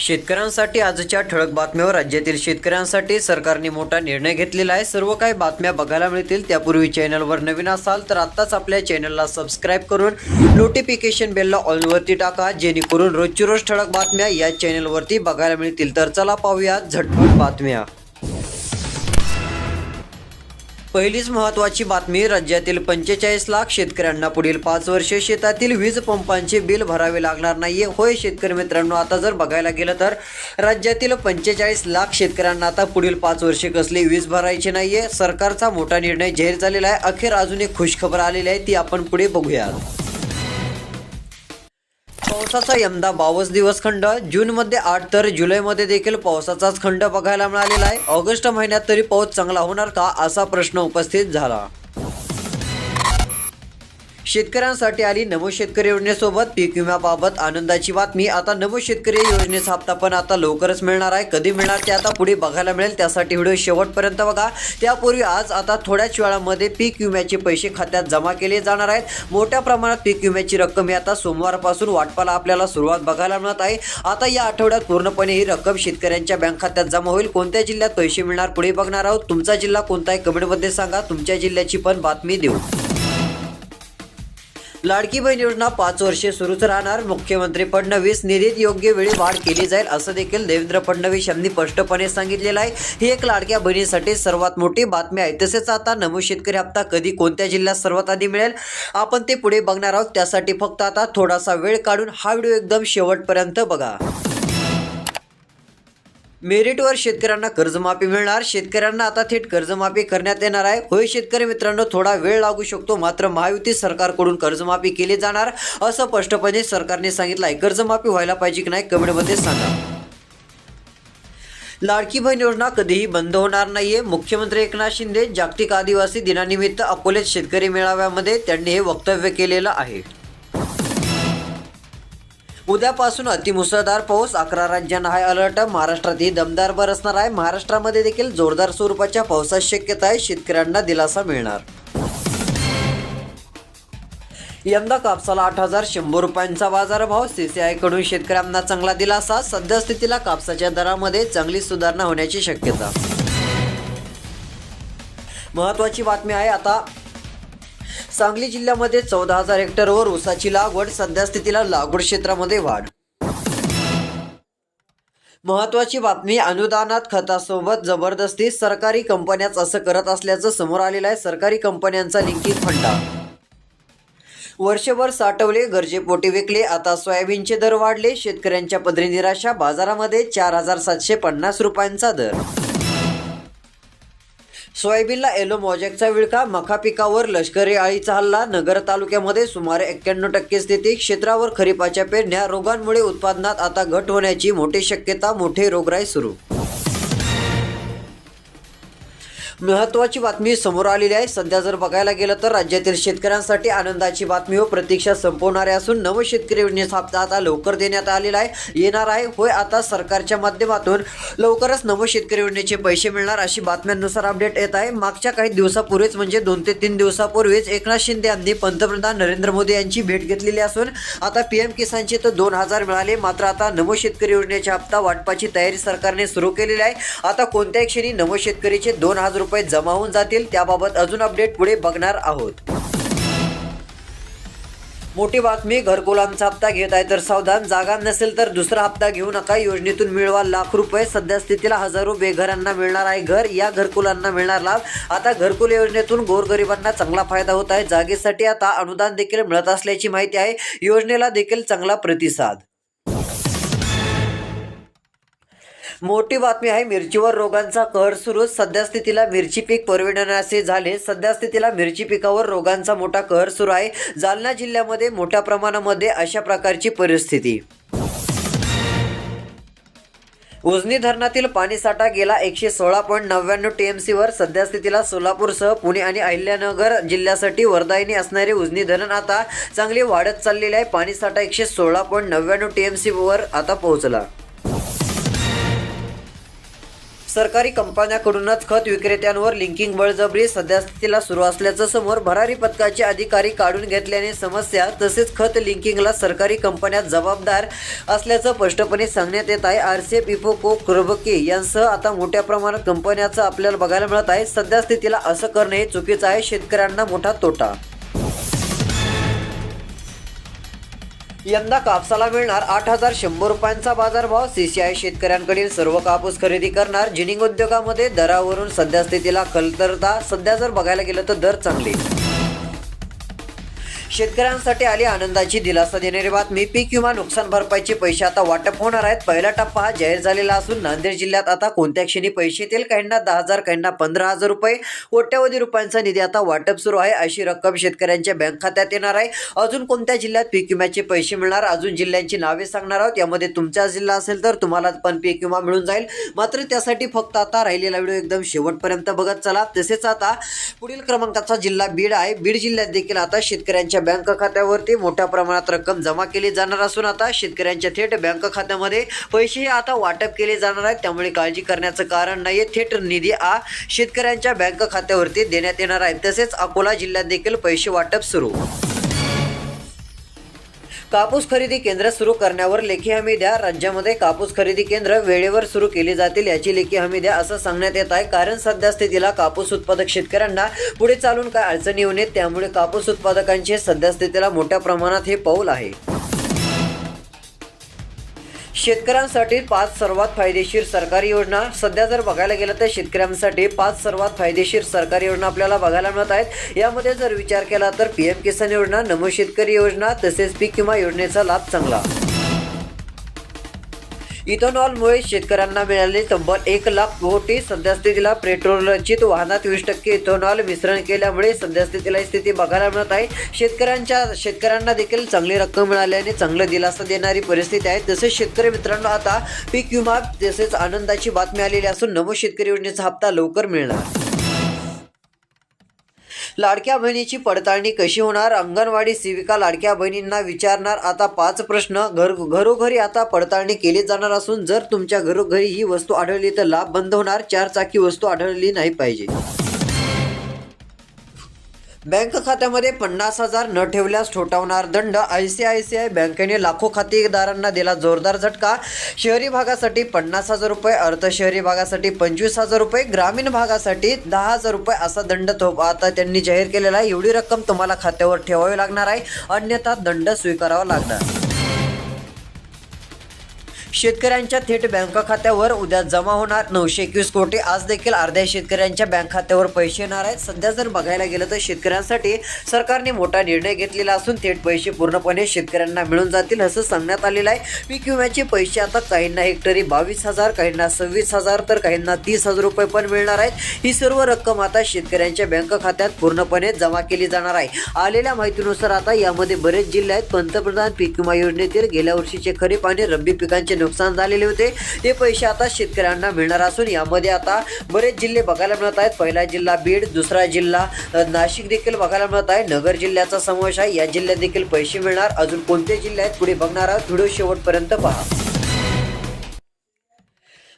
शेतकऱ्यांसाठी आजच्या ठळक बातम्यावर राज्यातील शेतकऱ्यांसाठी सरकारने मोठा निर्णय घेतलेला आहे. सर्व काही बातम्या बघायला मिळतील. त्यापूर्वी चॅनलवर नवीन असाल तर आत्ताच आपल्या चॅनलला सबस्क्राईब करून नोटिफिकेशन बेलला ऑनवरती टाका. जेणेकरून रोजची रोज ठळक बातम्या या चॅनलवरती बघायला मिळतील. तर चला पाहूया झटपट बातम्या. पहिलीच महत्त्वाची बातमी राज्यातील पंचेचाळीस लाख शेतकऱ्यांना पुढील पाच वर्षे शेतातील वीज पंपांचे बिल भरावे लागणार नाहीये. होय शेतकरी मित्रांनो आता जर बघायला गेलं तर राज्यातील पंचेचाळीस लाख शेतकऱ्यांना आता पुढील पाच वर्षे कसली वीज भरायची नाहीये. सरकारचा मोठा निर्णय जाहीर झालेला आहे. अखेर अजून एक खुशखबर आलेली आहे ती आपण पुढे बघूया पावसाचा यंदा बावीस दिवस खंड. जूनमध्ये आठ तर जुलैमध्ये देखील पावसाचाच खंड बघायला मिळालेला आहे. ऑगस्ट महिन्यात तरी पाऊस चांगला होणार का? असा प्रश्न उपस्थित झाला. शेतकऱ्यांसाठी आली नमो शेतकरी योजनेसोबत पीक विम्याबाबत आनंदाची बातमी. आता नमो शेतकरी योजनेचा हप्ता पण आता लवकरच मिळणार आहे. कधी मिळणार ते आता पुढे बघायला मिळेल. त्यासाठी व्हिडिओ शेवटपर्यंत बघा. त्यापूर्वी आज आता थोड्याच वेळामध्ये पीक विम्याचे पैसे खात्यात जमा केले जाणार आहेत. मोठ्या प्रमाणात पीक विम्याची रक्कम ही आता सोमवारपासून वाटपाला आपल्याला सुरुवात बघायला मिळत आहे. आता या आठवड्यात पूर्णपणे ही रक्कम शेतकऱ्यांच्या बँक खात्यात जमा होईल. कोणत्या जिल्ह्यात पैसे मिळणार पुढे बघणार आहोत. तुमचा जिल्हा कोणता आहे कमेंटमध्ये सांगा. तुमच्या जिल्ह्याची पण बातमी देऊ. लाडकी बहीण योजना पाच वर्षे सुरूच राहणार. मुख्यमंत्री फडणवीस निधीत योग्य वेळी वाढ केली जाईल असं देखील देवेंद्र फडणवीस यांनी स्पष्टपणे सांगितलेलं आहे. ही एक लाडक्या बहिणीसाठी सर्वात मोठी बातमी आहे. तसेच आता नमू शेतकरी हप्ता कधी कोणत्या जिल्ह्यात सर्वात आधी मिळेल आपण ते पुढे बघणार आहोत. त्यासाठी फक्त आता थोडासा वेळ काढून हा व्हिडिओ एकदम शेवटपर्यंत बघा. मेरिटवर शेतकऱ्यांना कर्जमाफी मिळणार. शेतकऱ्यांना आता थेट कर्जमाफी करण्यात येणार आहे. होय शेतकरी मित्रांनो थोडा वेळ लागू शकतो. मात्र महायुती सरकारकडून कर्जमाफी केली जाणार असं स्पष्टपणे सरकारने सांगितलं आहे कर्जमाफी व्हायला पाहिजे की नाही कमेंटमध्ये सांगा. लाडकी बहीण योजना कधीही बंद होणार नाहीये. मुख्यमंत्री एकनाथ शिंदे जागतिक आदिवासी दिनानिमित्त अकोल्यात शेतकरी मेळाव्यामध्ये त्यांनी हे वक्तव्य केलेलं आहे. उद्यापासून अतिमुसळधार पाऊस अकरा राज्यांना हाय अलर्ट महाराष्ट्रातही दमदार बरसणार आहे. महाराष्ट्रामध्ये देखील जोरदार स्वरूपाच्या पावसाची शक्यता आहे. शेतकऱ्यांना दिलासा मिळणार. यंदा कापसाला आठ हजार शंभर रुपयांचा बाजारभाव. सीसीआयकडून शेतकऱ्यांना चांगला दिलासा. सध्या स्थितीला कापसाच्या दरामध्ये चांगली सुधारणा होण्याची शक्यता. महत्वाची बातमी आहे आता सांगली जिल्ह्यामध्ये चौदा हजार हेक्टरवर ऊसाची लागवड सध्यास्थितीला लागवड क्षेत्रामध्ये वाढ. महत्वाची बातमी अनुदानात खतासोबत जबरदस्ती सरकारी कंपन्याच असं करत असल्याचं समोर आलेलं आहे. सरकारी कंपन्यांचा लिंकित फंडा. वर्षभर साठवले गरजेपोटी विकले आता सोयाबीनचे दर वाढले. शेतकऱ्यांच्या पदरी निराशा बाजारामध्ये चार हजार सातशे पन्नास रुपयांचा दर. सोयाबीनला एलो मॉजेकचा विळखा मका पिकावर लष्करी आळीचा हल्ला नगर तालुक्यामध्ये सुमारे एक्क्याण्णव टक्के स्थिती क्षेत्रावर खरीपाच्या पेरण्या रोगांमुळे उत्पादनात आता घट होण्याची मोठी शक्यता मोठे रोगराई सुरू महत्वाची बातमी समोर आलेली आहे. सध्या जर बघायला गेलं तर राज्यातील शेतकऱ्यांसाठी आनंदाची बातमी व प्रतीक्षा संपवणारे असून नव शेतकरी योजनेचा हप्ता आता लवकर देण्यात आलेला आहे. येणार आहे. होय आता सरकारच्या माध्यमातून लवकरच नव शेतकरी योजनेचे पैसे मिळणार अशी बातम्यांनुसार अपडेट येत आहे. मागच्या काही दिवसापूर्वीच म्हणजे दोन ते तीन दिवसापूर्वीच एकनाथ शिंदे यांनी पंतप्रधान नरेंद्र मोदी यांची भेट घेतलेली असून आता पीएम किसानचे तर दोन हजार मिळाले. मात्र आता नव शेतकरी योजनेच्या हप्ता वाटपाची तयारी सरकारने सुरू केलेली आहे. आता कोणत्याही क्षणी नव शेतकरीचे दोन हजार रुपये जमा होऊन जातील त्याबाबत अजून अपडेट पुढे बघणार आहोत. मोठी बातमी घरकुलांचा हप्ता घेत आहे तर सावधान जागा नसेल तर दुसरा हप्ता घेऊ नका योजनेतून मिळवा लाख रुपये सध्या स्थितीला हजारो बेघरांना मिळणार आहे घर या घरकुलांना मिळणार लाभ. आता घरकुल योजनेतून गोरगरिबांना चांगला फायदा होत आहे जागेसाठी आता अनुदान देखील मिळत असल्याची माहिती आहे योजनेला देखील चांगला प्रतिसाद. मोठी बातमी आहे मिरचीवर रोगांचा कहर सुरू. सध्या स्थितीला मिरची पीक परवडण्याचे झाले. सध्या स्थितीला मिरची पिकावर रोगांचा मोठा कहर सुरू आहे. जालना जिल्ह्यामध्ये मोठ्या प्रमाणामध्ये अशा प्रकारची परिस्थिती. उजनी धरणातील पाणीसाठा गेला एकशे सोळा पॉईंट नव्याण्णव टीएमसीवर सध्या स्थितीला सोलापूरसह पुणे आणि अहिल्यानगर जिल्ह्यासाठी वरदायिनी असणारे उजनी धरण आता चांगले वाढत चाललेले आहे. पाणीसाठा एकशे सोळा पॉईंट नव्याण्णव टीएमसीवर आता पोहोचला. सरकारी कंपन्यांकडूनच खत विक्रेत्यांवर लिंकिंग बळजबरी सध्यास्थितीला सुरू असल्याचं समोर भरारी पथकाचे अधिकारी काढून घेतल्याने समस्या तसेच खत लिंकिंगला सरकारी कंपन्या जबाबदार असल्याचं स्पष्टपणे सांगण्यात येत आहे. आरसीएफ इफोको कुरबके यांसह आता मोठ्या प्रमाणात कंपन्याचं आपल्याला बघायला मिळत आहे. सध्यास्थितीला असं करणे हे चुकीचं आहे. शेतकऱ्यांना मोठा तोटा यंदा कापसाला मिळणार आठ हजार शंभर रुपयांचा बाजारभाव. सीसीआय शेतकऱ्यांकडील सर्व कापूस खरेदी करणार जिनिंग उद्योगामध्ये दरावरून सध्या स्थितीला कलतरता. सध्या जर बघायला गेलं तर दर चांगले. शेतकऱ्यांसाठी आली आनंदाची दिलासा देणारी बातमी पीक विमा नुकसान भरपाईचे पैसे आता वाटप होणार आहेत. पहिला टप्पा हा जाहीर झालेला असून नांदेड जिल्ह्यात आता कोणत्या क्षणी पैसे येतील? काहींना दहा हजार काहींना पंधरा हजार रुपये. कोट्यवधी रुपयांचा निधी आता वाटप सुरू आहे. अशी रक्कम शेतकऱ्यांच्या बँक खात्यात येणार आहे. अजून कोणत्या जिल्ह्यात पीक विम्याचे पैसे मिळणार? अजून जिल्ह्यांची नावे सांगणार आहोत. यामध्ये तुमचा जिल्हा असेल तर तुम्हाला पण पीक विमा मिळून जाईल. मात्र त्यासाठी फक्त आता राहिलेला व्हिडिओ एकदम शेवटपर्यंत बघत चला. तसेच आता पुढील क्रमांकाचा जिल्हा बीड आहे. बीड जिल्ह्यात देखील आता शेतकऱ्यांच्या बँक खात्यावरती मोठ्या प्रमाणात रक्कम जमा केली जाणार असून आता शेतकऱ्यांच्या थेट बँक खात्यामध्ये पैसे आता वाटप केले जाणार आहेत. त्यामुळे काळजी करण्याचं कारण नाही थेट निधी हा शेतकऱ्यांच्या बँक खात्यावरती देण्यात येणार आहे. तसेच अकोला जिल्ह्यात देखील पैसे वाटप सुरू. कापूस खरेदी केंद्र सुरू करण्यावर लेखी हमी द्या. राज्यामध्ये कापूस खरेदी केंद्र वेळेवर सुरू केली जातील याची लेखी हमी द्या असं सांगण्यात येत आहे. कारण सध्या स्थितीला कापूस उत्पादक शेतकऱ्यांना पुढे चालून काय अडचणी येऊ नयेत त्यामुळे कापूस उत्पादकांचे सध्या स्थितीला मोठ्या प्रमाणात हे पाऊल आहे. शेतकऱ्यांसाठी पाच सर्वात फायदेशीर सरकारी योजना. सध्या जर बघायला गेलं तर शेतकऱ्यांसाठी पाच सर्वात फायदेशीर सरकारी योजना आपल्याला बघायला मिळत आहेत. यामध्ये जर विचार केला तर पी एम किसान योजना नमो शेतकरी योजना तसेच पीक विमा योजनेचा लाभ चांगला. इथेनॉलमुळे शेतकऱ्यांना मिळाले तब्बल एक लाख कोटी सध्यास्थितीला पेट्रोलचित वाहनात वीस टक्के इथेनॉल मिश्रण केल्यामुळे सध्यास्थितीला स्थिती बघायला मिळत आहे. शेतकऱ्यांच्या शेतकऱ्यांना देखील चांगली रक्कम मिळाल्याने चांगलं दिलासा देणारी परिस्थिती आहे. तसेच शेतकरी मित्रांनो आता पीक विमा तसेच आनंदाची बातमी आलेली असून नमो शेतकरी योजनेचा हप्ता लवकर मिळणार. लाडक्या बहिणीची पडताळणी कशी होणार? अंगणवाडी सेविका लाडक्या बहिणींना विचारणार. आता पाच प्रश्न. घर घरोघरी आता पडताळणी केली जाणार असून जर तुमच्या घरोघरी ही वस्तू आढळली तर लाभ बंद होणार. चार चाकी वस्तू आढळली नाही पाहिजे. बँक खात्यामध्ये पन्नास हजार न ठेवल्यास ठोठावणार दंड. I C I C I बँकेने लाखो खातेदारांना दिला जोरदार झटका. शहरी भागासाठी पन्नास हजार रुपये अर्ध शहरी भागासाठी पंचवीस हजार रुपये ग्रामीण भागासाठी दहा हजार रुपये असा दंड तो आता त्यांनी जाहीर केलेला आहे. एवढी रक्कम तुम्हाला खात्यावर ठेवावी लागणार आहे. अन्यथा दंड स्वीकारावा लागणार. शेतकऱ्यांच्या थेट बँक खात्यावर उद्या जमा होणार नऊशे एकवीस कोटी. आज देखील अर्ध्या शेतकऱ्यांच्या बँक खात्यावर पैसे येणार आहेत. सध्या जर बघायला गेलं तर शेतकऱ्यांसाठी सरकारने मोठा निर्णय घेतलेला असून थेट पैसे पूर्णपणे शेतकऱ्यांना मिळून जातील असं सांगण्यात आलेलं आहे. पीक विम्याचे पैसे आता काहींना हेक्टरी बावीस हजार काहींना सव्वीस हजार तर काहींना तीस हजार रुपये पण मिळणार आहेत. ही सर्व रक्कम आता शेतकऱ्यांच्या बँक खात्यात पूर्णपणे जमा केली जाणार आहे. आलेल्या माहितीनुसार आता यामध्ये बरेच जिल्हे आहेत. पंतप्रधान पीक विमा योजनेतील गेल्या वर्षीचे खरीप आणि रब्बी पिकांचे नुकसान झालेले होते. ते पैसे आता शेतकऱ्यांना मिळणार असून यामध्ये आता बरेच जिल्हे बघायला मिळत आहेत. पहिला जिल्हा बीड दुसरा जिल्हा नाशिक देखील बघायला मिळत आहे. नगर जिल्ह्याचा समावेश आहे. या जिल्ह्यात देखील पैसे मिळणार. अजून कोणते जिल्हे आहेत पुढे बघणार आहोत. व्हिडिओ शेवटपर्यंत पहा.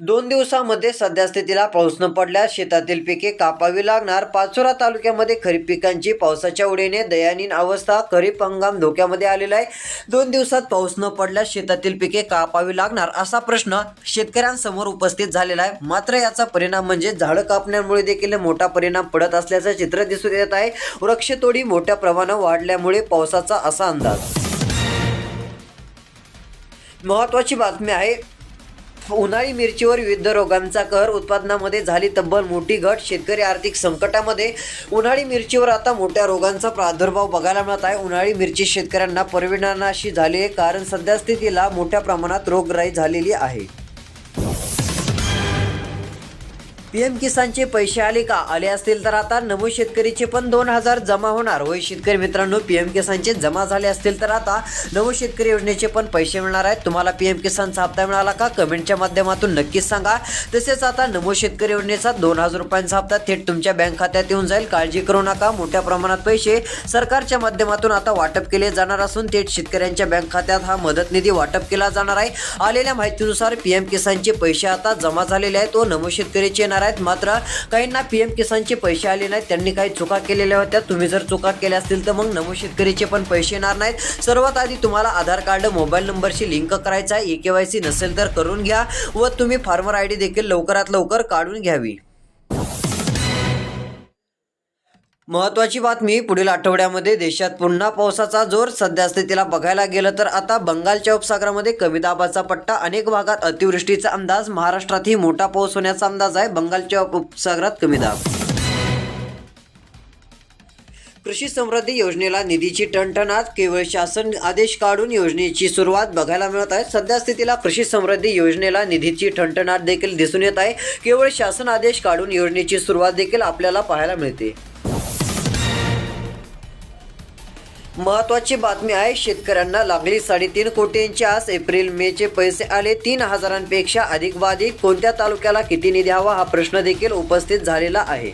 दोन दिवसामध्ये सध्या स्थितीला पाऊस न पडल्यास शेतातील पिके कापावी लागणार. पाचोरा तालुक्यामध्ये खरीप पिकांची पावसाच्या उडीने दयानीन अवस्था खरीप हंगाम धोक्यामध्ये आलेला आहे. दोन दिवसात पाऊस न पडल्यास शेतातील पिके कापावी लागणार असा प्रश्न शेतकऱ्यांसमोर उपस्थित झालेला आहे. मात्र याचा परिणाम म्हणजे झाडं कापण्यामुळे देखील मोठा परिणाम पडत असल्याचं चित्र दिसून येत आहे. वृक्षतोडी मोठ्या प्रमाणात वाढल्यामुळे पावसाचा असा अंदाज. महत्वाची बातमी आहे. उन्हाळी मिरचीवर विविध रोगांचा कहर उत्पादनामध्ये झाली तब्बल मोठी घट. शेतकरी आर्थिक संकटामध्ये उन्हाळी मिरचीवर आता मोठ्या रोगांचा प्रादुर्भाव बघायला मिळत आहे. उन्हाळी मिरची शेतकऱ्यांना परविनाशी झाली आहे कारण सध्या स्थितीला मोठ्या प्रमाणात रोगराई झालेली आहे. पीएम किसानचे पैसे आले का? आले असतील तर आता नमो शेतकरीचे पण दोन हजार जमा होणार. होय शेतकरी मित्रांनो पीएम किसानचे जमा झाले असतील तर आता नमो शेतकरी योजनेचे पण पैसे मिळणार आहेत. तुम्हाला पीएम किसानचा हप्ता मिळाला का? कमेंटच्या माध्यमातून नक्कीच सांगा. तसेच आता नमो शेतकरी योजनेचा दोन हजार रुपयांचा हप्ता थेट तुमच्या बँक खात्यात येऊन जाईल. काळजी करू नका. मोठ्या प्रमाणात पैसे सरकारच्या माध्यमातून आता वाटप केले जाणार असून थेट शेतकऱ्यांच्या बँक खात्यात हा मदत निधी वाटप केला जाणार आहे. आलेल्या माहितीनुसार पीएम किसानचे पैसे आता जमा झालेले आहेत व नमो शेतकरीचे येणार आहेत. मात्र काहींना पीएम किसानचे पैसे आले नाहीत. त्यांनी काही चुका केलेल्या होत्या. तुम्ही जर चुका केल्या असतील तर मग नमो शेतकरीचे पण पैसे येणार नाहीत. सर्वात आधी तुम्हाला आधार कार्ड मोबाईल नंबरशी लिंक करायचा आहे. ई के वाय सी नसेल तर करून घ्या व तुम्ही फार्मर आय डी देखील लवकरात लवकर काढून घ्यावी. महत्वाची बातमी पुढील आठवड्यामध्ये देशात पुन्हा पावसाचा जोर सध्या स्थितीला बघायला गेलं तर आता बंगालच्या उपसागरामध्ये कमी दाबाचा पट्टा अनेक भागात अतिवृष्टीचा अंदाज महाराष्ट्रातही मोठा पाऊस होण्याचा अंदाज आहे बंगालच्या उपसागरात कमी दाब. कृषी समृद्धी योजनेला निधीची टणटणात केवळ शासन आदेश काढून योजनेची सुरुवात बघायला मिळत आहे. सध्या स्थितीला कृषी समृद्धी योजनेला निधीची ठणठणाट देखील दिसून येत आहे. केवळ शासन आदेश काढून योजनेची सुरुवात देखील आपल्याला पाहायला मिळते. महत्वाची बातमी आहे शेतकऱ्यांना लागली साडेतीन कोटींची आज एप्रिल मेचे पैसे आले तीन हजारांपेक्षा अधिक बाधित कोणत्या तालुक्याला किती निधी हवा हा प्रश्न देखील उपस्थित झालेला आहे.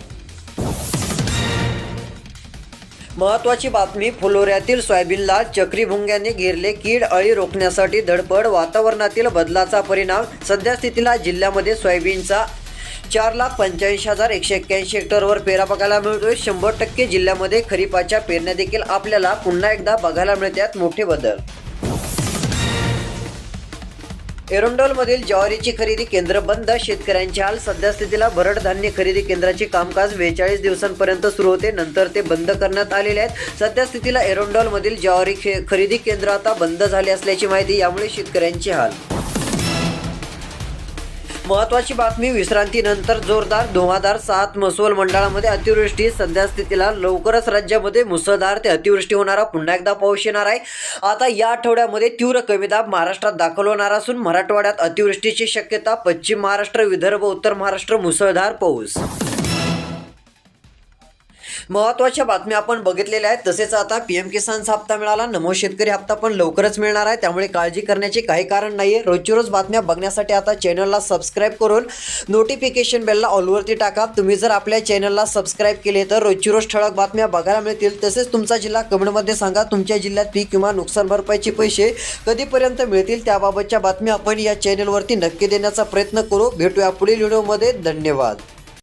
महत्वाची बातमी फुलोऱ्यातील सोयाबीनला चक्रीभुंग्याने घेरले कीड अळी रोखण्यासाठी धडपड वातावरणातील बदलाचा परिणाम. सध्या स्थितीला जिल्ह्यामध्ये सोयाबीनचा चार लाख पंच्याऐंशी हजार एकशे एक्क्याऐंशी हेक्टरवर पेरा बघायला मिळतोय. शंभर टक्के जिल्ह्यामध्ये खरीपाच्या पेरण्या देखील आपल्याला पुन्हा एकदा बघायला मिळतात मोठे बदल. एरोंडोलमधील ज्वारीची खरेदी केंद्र बंद. शेतकऱ्यांचे हाल सध्या स्थितीला भरड धान्य खरेदी केंद्राचे कामकाज बेचाळीस दिवसांपर्यंत सुरू होते. नंतर ते बंद करण्यात आलेले आहेत. सध्या स्थितीला एरोंडोलमधील ज्वारी खे- खरेदी केंद्र आता बंद झाले असल्याची माहिती यामुळे शेतकऱ्यांचे हाल. महत्वाची बातमी विश्रांतीनंतर जोरदार धुवाधार सात महसूल मंडळामध्ये अतिवृष्टी. सध्या स्थितीला लवकरच राज्यामध्ये मुसळधार ते अतिवृष्टी होणारा पुन्हा एकदा पाऊस येणार आहे. आता या आठवड्यामध्ये तीव्र कमी दाब महाराष्ट्रात दाखल होणार असून मराठवाड्यात अतिवृष्टीची शक्यता पश्चिम महाराष्ट्र विदर्भ उत्तर महाराष्ट्र मुसळधार पाऊस. महत्त्वाच्या बातम्या आपण बघितलेल्या आहेत. तसेच आता पीएम किसानचा हप्ता मिळाला. नमो शेतकरी हप्ता पण लवकरच मिळणार आहे. त्यामुळे काळजी करण्याचे काही कारण नाहीये. रोजची रोज बातम्या बघण्यासाठी आता चॅनलला सबस्क्राईब करून नोटिफिकेशन बेलला ऑलवरती टाका. तुम्ही जर आपल्या चॅनलला सबस्क्राईब केले तर रोजची रोज ठळक बातम्या बघायला मिळतील. तसेच तुमचा जिल्हा कमेंटमध्ये सांगा. तुमच्या जिल्ह्यात पीक किंवा नुकसान भरपाईचे पैसे कधीपर्यंत मिळतील? त्याबाबतच्या बातम्या आपण या चॅनलवरती नक्की देण्याचा प्रयत्न करू. भेटूया पुढील व्हिडिओमध्ये. धन्यवाद.